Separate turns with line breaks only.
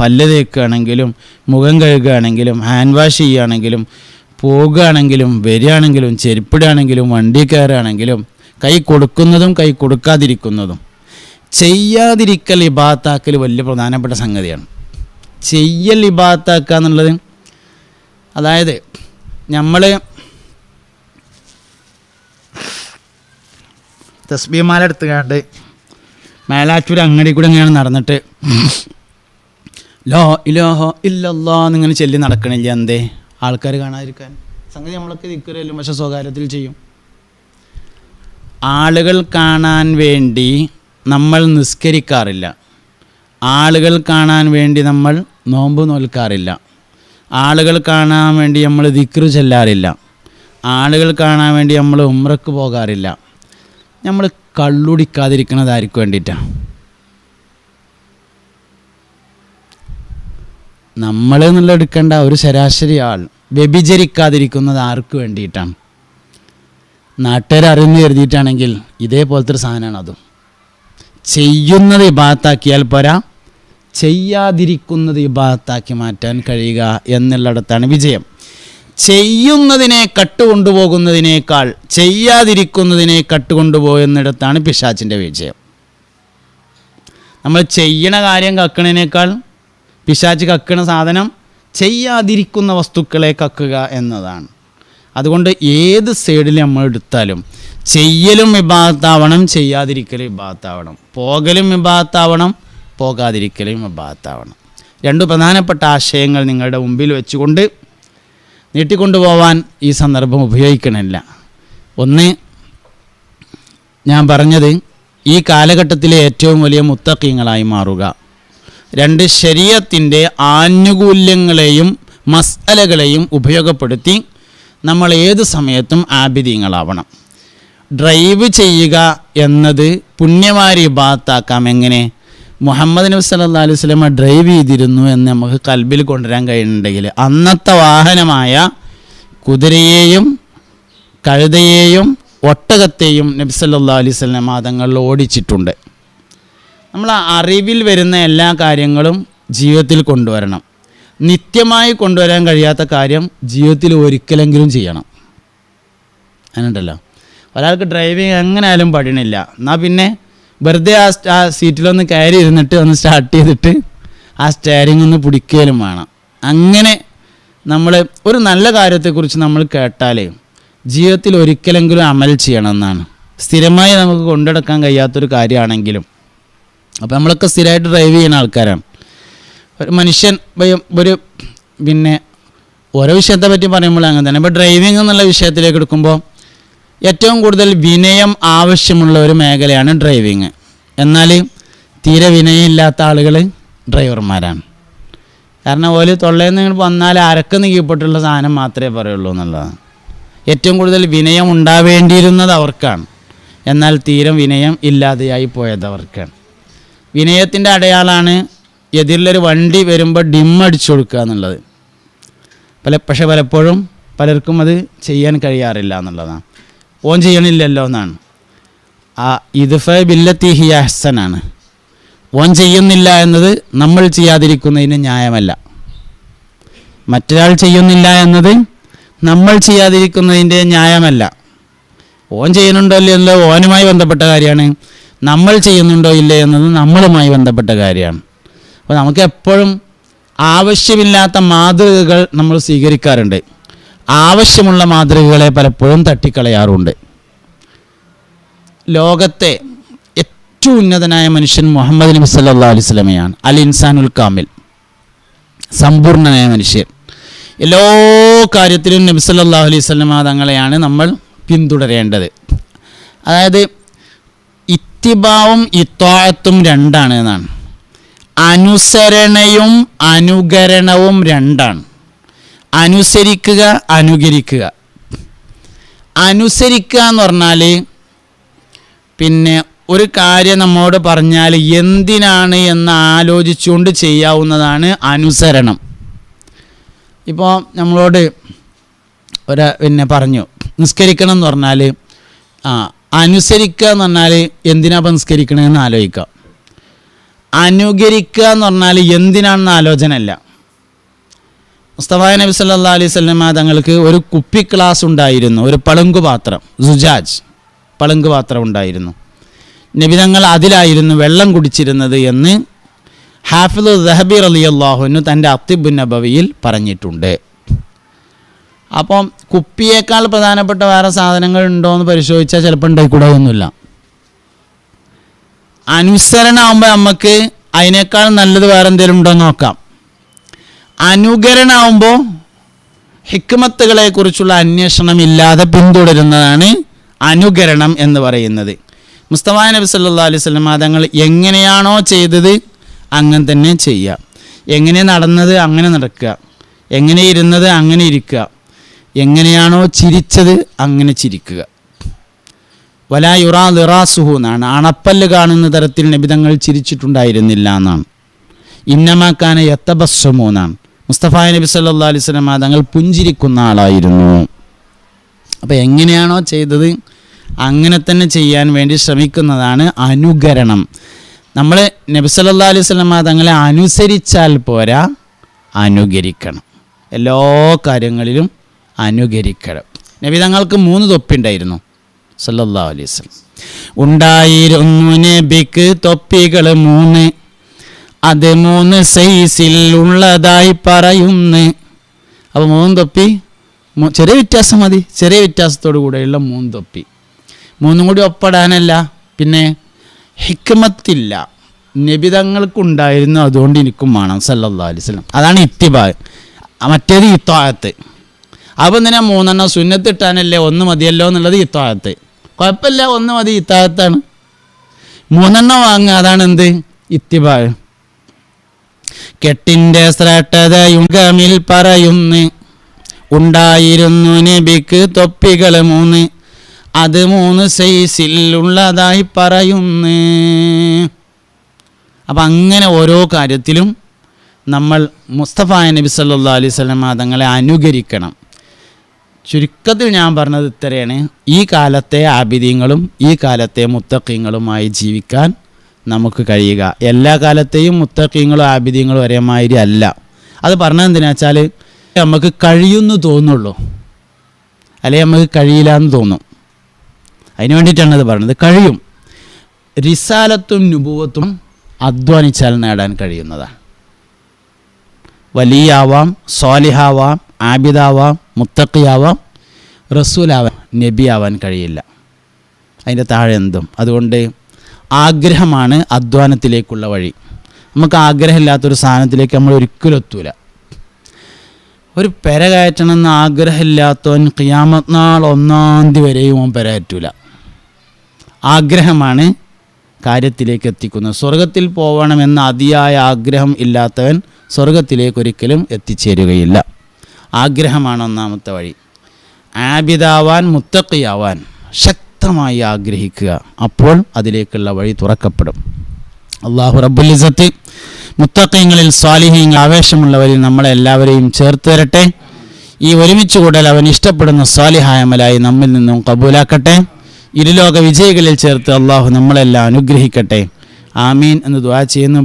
പല്ല് തേക്കുകയാണെങ്കിലും മുഖം കഴുകുകയാണെങ്കിലും hand wash ചെയ്യുകയാണെങ്കിലും പോകുകയാണെങ്കിലും വരികയാണെങ്കിലും ചെരുപ്പിടുകയാണെങ്കിലും വണ്ടി കയറുകയാണെങ്കിലും കൈ കൊടുക്കുന്നതും കൈ കൊടുക്കാതിരിക്കുന്നതും. ചെയ്യാതിരിക്കൽ ഇബാത്താക്കൽ വലിയ പ്രധാനപ്പെട്ട സംഗതിയാണ്. ചെയ്യൽ ഇബാത്താക്കുക എന്നുള്ളത് അതായത് നമ്മൾ തസ്ബിമാല എടുത്തുകൊണ്ട് മേലാറ്റൂർ അങ്ങടി കൂടെ ഇങ്ങനെ നടന്നിട്ട് ലോ ഇലോഹോ ഇല്ലല്ലോ എന്നിങ്ങനെ ചെല്ലി നടക്കണില്ല എന്തേ? ആൾക്കാർ കാണാതിരിക്കാൻ. സംഗതി നമ്മളൊക്കെ ദിക്കുരല്ലും പക്ഷെ സ്വകാര്യത്തിൽ ചെയ്യും. ആളുകൾ കാണാൻ വേണ്ടി നമ്മൾ നിസ്കരിക്കാറില്ല. ആളുകൾ കാണാൻ വേണ്ടി നമ്മൾ നോമ്പ് നോൽക്കാറില്ല. ആളുകൾ കാണാൻ വേണ്ടി നമ്മൾ ദിക്റ് ചെല്ലാറില്ല. ആളുകൾ കാണാൻ വേണ്ടി നമ്മൾ ഉമ്രക്ക് പോകാറില്ല. നമ്മൾ കള്ളുടിക്കാതിരിക്കുന്നതായിരിക്കും വേണ്ടിയിട്ടാണ് നമ്മൾ എന്നുള്ള എടുക്കേണ്ട ഒരു ശരാശരി ആൾ. വ്യഭിചരിക്കാതിരിക്കുന്നത് ആർക്ക് വേണ്ടിയിട്ടാണ്? നാട്ടുകാർ അറിഞ്ഞു കരുതിയിട്ടാണെങ്കിൽ ഇതേപോലത്തെ ഒരു സാധനമാണ് അതും. ചെയ്യുന്നത് ഇബാത്താക്കിയാൽ പോരാ ചെയ്യാതിരിക്കുന്നത് ഇബാത്താക്കി മാറ്റാൻ കഴിയുക എന്നുള്ളിടത്താണ് വിജയം. ചെയ്യുന്നതിനെ കട്ടുകൊണ്ടുപോകുന്നതിനേക്കാൾ ചെയ്യാതിരിക്കുന്നതിനെ കട്ടുകൊണ്ടുപോകുന്നിടത്താണ് പിശാച്ചിന്റെ വിജയം. നമ്മൾ ചെയ്യണ കാര്യം കക്കണതിനേക്കാൾ പിശാച്ച് കക്കണ സാധനം ചെയ്യാതിരിക്കുന്ന വസ്തുക്കളെ കക്കുക എന്നതാണ്. അതുകൊണ്ട് ഏത് സൈഡിൽ നമ്മൾ എടുത്താലും ചെയ്യലും വിഭാഗത്താവണം ചെയ്യാതിരിക്കലും വിഭാഗത്താവണം പോകലും വിഭാഗത്താവണം പോകാതിരിക്കലും വിഭാഗത്താവണം രണ്ട് പ്രധാനപ്പെട്ട ആശയങ്ങൾ നിങ്ങളുടെ മുമ്പിൽ വെച്ചുകൊണ്ട് നീട്ടിക്കൊണ്ടുപോവാൻ ഈ സന്ദർഭം ഉപയോഗിക്കണില്ല. ഒന്ന് ഞാൻ പറഞ്ഞത് ഈ കാലഘട്ടത്തിലെ ഏറ്റവും വലിയ മുത്തക്കീങ്ങളായി മാറുക. രണ്ട് ശരീരത്തിന്റെ ആനുകൂല്യങ്ങളെയും മസാലകളെയും ഉപയോഗപ്പെടുത്തി നമ്മൾ ഏത് സമയത്തും ആബിദീങ്ങളാവണം. ഡ്രൈവ് ചെയ്യുക എന്നത് പുണ്യമാരി ബാത്താക്കാം എങ്ങനെ? മുഹമ്മദ് നബി സല്ലാ അലൈഹി സ്വലമ ഡ്രൈവ് ചെയ്തിരുന്നു എന്ന് നമുക്ക് കൽബിൽ കൊണ്ടുവരാൻ കഴിയുന്നുണ്ടെങ്കിൽ അന്നത്തെ വാഹനമായ കുതിരയെയും കഴുതയെയും ഒട്ടകത്തെയും നബി സല്ലാ അലൈഹി സ്വലം തങ്ങളിൽ ഓടിച്ചിട്ടുണ്ട്. നമ്മൾ അറിവിൽ വരുന്ന എല്ലാ കാര്യങ്ങളും ജീവിതത്തിൽ കൊണ്ടുവരണം. നിത്യമായി കൊണ്ടുവരാൻ കഴിയാത്ത കാര്യം ജീവിതത്തിൽ ഒരിക്കലെങ്കിലും ചെയ്യണം. അങ്ങനെയുണ്ടല്ലോ. ഒരാൾക്ക് ഡ്രൈവിങ് എങ്ങനെയായാലും പഠിണില്ല എന്നാൽ പിന്നെ വെറുതെ ആ ആ സീറ്റിലൊന്ന് കയറി ഇരുന്നിട്ട് ഒന്ന് സ്റ്റാർട്ട് ചെയ്തിട്ട് ആ സ്റ്റയറിംഗ് ഒന്ന് പിടിക്കലും വേണം. അങ്ങനെ നമ്മൾ ഒരു നല്ല കാര്യത്തെക്കുറിച്ച് നമ്മൾ കേട്ടാൽ ജീവിതത്തിൽ ഒരിക്കലെങ്കിലും അമൽ ചെയ്യണം എന്നാണ്. സ്ഥിരമായി നമുക്ക് കൊണ്ടെടുക്കാൻ കഴിയാത്തൊരു കാര്യമാണെങ്കിലും അപ്പോൾ നമ്മളൊക്കെ സ്ഥിരമായിട്ട് ഡ്രൈവ് ചെയ്യുന്ന ആൾക്കാരാണ്. ഒരു മനുഷ്യൻ ഒരു പിന്നെ ഓരോ വിഷയത്തെ പറ്റി പറയുമ്പോൾ അങ്ങനെ തന്നെ. ഇപ്പോൾ ഡ്രൈവിംഗ് എന്നുള്ള വിഷയത്തിലേക്ക് എടുക്കുമ്പോൾ ഏറ്റവും കൂടുതൽ വിനയം ആവശ്യമുള്ള ഒരു മേഖലയാണ് ഡ്രൈവിങ് എന്നാൽ തീരെ വിനയമില്ലാത്ത ആളുകൾ ഡ്രൈവർമാരാണ് കാരണം ഓൽ തൊള്ളയിൽ നിന്ന് വന്നാൽ അരക്ക് നീക്കിപ്പെട്ടുള്ള സാധനം മാത്രമേ പറയുള്ളൂ എന്നുള്ളതാണ്. ഏറ്റവും കൂടുതൽ വിനയം ഉണ്ടാവേണ്ടിയിരുന്നത് അവർക്കാണ്. എന്നാൽ തീരെ വിനയം ഇല്ലാതെയായി പോയത് അവർക്കാണ്. വിനയത്തിന്റെ അടയാളാണ് എതിരിലൊരു വണ്ടി വരുമ്പോൾ ഡിം കൊടുക്കുക എന്നുള്ളത്. പല പക്ഷെ പലപ്പോഴും പലർക്കും അത് ചെയ്യാൻ കഴിയാറില്ല എന്നുള്ളതാണ്. ഓൻ ചെയ്യണില്ലല്ലോ എന്നാണ്. ആ ഇദ്ഫ ബില്ലത്തി ഹി അഹ്സനാണ്. ഓൻ ചെയ്യുന്നില്ല എന്നത് നമ്മൾ ചെയ്യാതിരിക്കുന്നതിന് ന്യായമല്ല. മറ്റൊരാൾ ചെയ്യുന്നില്ല എന്നത് നമ്മൾ ചെയ്യാതിരിക്കുന്നതിന്റെ ന്യായമല്ല. ഓൻ ചെയ്യുന്നുണ്ടല്ലോ ഓനുമായി ബന്ധപ്പെട്ട കാര്യമാണ്. നമ്മൾ ചെയ്യുന്നുണ്ടോ ഇല്ലേ എന്നത് നമ്മളുമായി ബന്ധപ്പെട്ട കാര്യമാണ്. അപ്പോൾ നമുക്ക് എപ്പോഴും ആവശ്യമില്ലാത്ത മാതൃകകൾ നമ്മൾ സ്വീകരിക്കാറുണ്ട്. ആവശ്യമുള്ള മാതൃകകളെ പലപ്പോഴും തട്ടിക്കളയാറുണ്ട്. ലോകത്തെ ഏറ്റവും ഉന്നതനായ മനുഷ്യൻ മുഹമ്മദ് നബി സല്ലാ അലൈഹി സ്വലമയാണ് അൽ ഇൻസാനുൽ കാമിൽ. സമ്പൂർണനായ മനുഷ്യൻ. എല്ലാ കാര്യത്തിലും നബി സല്ലല്ലാഹു അലൈഹി സ്വലമ തങ്ങളെയാണ് നമ്മൾ പിന്തുടരേണ്ടത്. അതായത് ഇത്തിബാവും ഇത്വാഴത്തും രണ്ടാണ് എന്നാണ്. അനുസരണയും അനുകരണവും രണ്ടാണ്. അനുസരിക്കുക അനുകരിക്കുക. അനുസരിക്കുക എന്ന് പറഞ്ഞാൽ പിന്നെ ഒരു കാര്യം നമ്മോട് പറഞ്ഞാൽ എന്തിനാണ് എന്ന് ആലോചിച്ചുകൊണ്ട് ചെയ്യാവുന്നതാണ് അനുസരണം. ഇപ്പോൾ നമ്മളോട് ഒരു പിന്നെ പറഞ്ഞു നിസ്കരിക്കണം എന്ന് പറഞ്ഞാൽ ആ അനുസരിക്കുക എന്ന് പറഞ്ഞാൽ എന്തിനാ ഇപ്പം ആലോചിക്കുക ആലോചിക്കാം. അനുകരിക്കുക എന്ന് പറഞ്ഞാൽ എന്തിനാണെന്ന് ആലോചന അല്ല മുസ്തഫ നബി സല്ലാ അലൈഹി സ്വലമ തങ്ങൾക്ക് ഒരു കുപ്പി ക്ലാസ് ഉണ്ടായിരുന്നു ഒരു പളുങ്കു പാത്രം സുജാജ് പളുങ്കു പാത്രം ഉണ്ടായിരുന്നു. നബി തങ്ങൾ അതിലായിരുന്നു വെള്ളം കുടിച്ചിരുന്നത് എന്ന് ഹാഫിദ് ദഹബീർ അലി അള്ളാഹുനു തന്റെ അത്തിബുൻ നബവിയിൽ പറഞ്ഞിട്ടുണ്ട്. അപ്പം കുപ്പിയേക്കാൾ പ്രധാനപ്പെട്ട വേറെ സാധനങ്ങൾ ഉണ്ടോ എന്ന് പരിശോധിച്ചാൽ ചിലപ്പോൾ ഉണ്ടായിക്കൂടാതൊന്നുമില്ല. അനുസരണമാകുമ്പോൾ നമുക്ക് അതിനേക്കാൾ നല്ലത് വേറെ എന്തെങ്കിലും ഉണ്ടോ എന്ന് നോക്കാം. അനുകരണമാകുമ്പോൾ ഹിക്മത്തുകളെ കുറിച്ചുള്ള അന്വേഷണം ഇല്ലാതെ പിന്തുടരുന്നതാണ് അനുകരണം എന്ന് പറയുന്നത്. മുസ്തഫാ നബി സല്ലാ അലൈഹി സ്വലം തങ്ങൾ എങ്ങനെയാണോ ചെയ്തത് അങ്ങനെ തന്നെ ചെയ്യുക എങ്ങനെ നടന്നത് അങ്ങനെ നടക്കുക. എങ്ങനെ ഇരുന്നത് അങ്ങനെ ഇരിക്കുക. എങ്ങനെയാണോ ചിരിച്ചത് അങ്ങനെ ചിരിക്കുക. വലാ യുറാ ലിറാസുഹു എന്നാണ്. അണപ്പല്ല് കാണുന്ന തരത്തിൽ നിബിതങ്ങൾ ചിരിച്ചിട്ടുണ്ടായിരുന്നില്ല എന്നാണ്. ഇന്നമാക്കാന യത്തബസ്സമു എന്നാണ്. മുസ്തഫ നബി സല്ലാ അലൈഹി സ്വലം തങ്ങൾ പുഞ്ചിരിക്കുന്ന ആളായിരുന്നു. അപ്പോൾ എങ്ങനെയാണോ ചെയ്തത് അങ്ങനെ തന്നെ ചെയ്യാൻ വേണ്ടി ശ്രമിക്കുന്നതാണ് അനുകരണം. നമ്മൾ നബി സല്ലാ അലൈഹി സ്വലം തങ്ങളെ അനുസരിച്ചാൽ പോരാ അനുകരിക്കണം. എല്ലാ കാര്യങ്ങളിലും അനുകരിക്കണം. നബി തങ്ങൾക്ക് മൂന്ന് തൊപ്പിണ്ടായിരുന്നു സല്ലല്ലാഹു അലൈസ് ഉണ്ടായിരുന്നു നബിക്ക് തൊപ്പികൾ മൂന്ന്. അത് മൂന്ന് സൈസിൽ ഉള്ളതായി പറയുന്നു. അപ്പോൾ മൂന്ന് തൊപ്പി ചെറിയ വ്യത്യാസം മതി. ചെറിയ വ്യത്യാസത്തോടു കൂടെയുള്ള മൂന്ന് തൊപ്പി. മൂന്നും കൂടി ഒപ്പിടാനല്ല. പിന്നെ ഹിക്മത്തില്ല. നബിതങ്ങൾക്കുണ്ടായിരുന്നു അതുകൊണ്ട് എനിക്കും വേണം. സല്ലല്ലാഹു അലൈഹി അതാണ് ഇത്തിബാ മറ്റേത് ഇത്താഴത്ത് അപ്പം എന്തിനാ മൂന്നെണ്ണം സുന്നത്തിട്ടാനല്ലേ ഒന്ന് മതിയല്ലോ എന്നുള്ളത് ഇത്താഴത്ത്? കുഴപ്പമില്ല ഒന്ന് മതി ഇത്താഴത്താണ്. മൂന്നെണ്ണം വാങ്ങുക അതാണ് എന്ത്? ഇത്തിബാ കെട്ടിന്റെ ശ്രേഷ്ഠതയുഗമിൽ പറയുന്നു. ഉണ്ടായിരുന്നു നബിക്ക് തൊപ്പികൾ മൂന്ന്. അത് മൂന്ന് സൈസിൽ ഉള്ളതായി പറയുന്നു. അപ്പം അങ്ങനെ ഓരോ കാര്യത്തിലും നമ്മൾ മുസ്തഫ നബി സല്ലാ അലൈഹി സ്വലം തങ്ങളെ അനുകരിക്കണം. ചുരുക്കത്തിൽ ഞാൻ പറഞ്ഞത് ഇത്രയാണ്. ഈ കാലത്തെ ആബിദ്യങ്ങളും ഈ കാലത്തെ മുത്തക്കീങ്ങളുമായി ജീവിക്കാൻ നമുക്ക് കഴിയുക. എല്ലാ കാലത്തെയും മുത്തക്കീങ്ങളും ആബിദ്യങ്ങളും ഒരേമാതിരി അല്ല. അത് പറഞ്ഞത് എന്തിനാ വെച്ചാൽ നമുക്ക് കഴിയുമെന്ന് തോന്നുള്ളൂ. അല്ലെങ്കിൽ നമുക്ക് കഴിയില്ല എന്ന് തോന്നും. അതിന് വേണ്ടിയിട്ടാണ് അത് പറഞ്ഞത്. കഴിയും. റിസാലത്തും നുപൂവത്തും അധ്വാനിച്ചാൽ നേടാൻ കഴിയുന്നതാണ്. വലിയാവാം സ്വാലിഹാവാം ആബിദാവാം മുത്തക്കിയാവാം റസൂലാവാൻ നബിയാവാൻ കഴിയില്ല. അതിന്റെ താഴെ എന്തും. അതുകൊണ്ട് ആഗ്രഹമാണ് അധ്വാനത്തിലേക്കുള്ള വഴി. നമുക്ക് ആഗ്രഹമില്ലാത്തൊരു സാധനത്തിലേക്ക് നമ്മൾ ഒരിക്കലും എത്തൂല. ഒരു പെര കയറ്റണമെന്ന് ആഗ്രഹമില്ലാത്തവൻ ക്യാമത്നാൾ നാൾ ഒന്നാം തീയതി വരെയും അവൻ പെര കയറ്റൂല. ആഗ്രഹമാണ് കാര്യത്തിലേക്ക് എത്തിക്കുന്നത്. സ്വർഗത്തിൽ പോകണമെന്ന അതിയായ ആഗ്രഹം ഇല്ലാത്തവൻ സ്വർഗത്തിലേക്ക് ഒരിക്കലും എത്തിച്ചേരുകയില്ല. ആഗ്രഹമാണ് ഒന്നാമത്തെ വഴി. ആബിദാവാൻ മുത്തക്കിയാവാൻ ശക്തമായി ആഗ്രഹിക്കുക. അപ്പോൾ അതിലേക്കുള്ള വഴി തുറക്കപ്പെടും. അള്ളാഹു റബ്ബുലിസത്ത് മുത്തക്കയങ്ങളിൽ സ്വാലിഹ്യങ്ങൾ ആവേശമുള്ളവരിൽ നമ്മളെല്ലാവരെയും ചേർത്ത് തരട്ടെ ഈ ഒരുമിച്ച് കൂടൽ അവൻ ഇഷ്ടപ്പെടുന്ന സ്വാലിഹായമലായി നമ്മിൽ നിന്നും കബൂലാക്കട്ടെ. ഇരുലോക വിജയികളിൽ ചേർത്ത് അള്ളാഹു നമ്മളെല്ലാം അനുഗ്രഹിക്കട്ടെ. ആമീൻ എന്ന് ദ്വാ ചെയ്യുന്നു.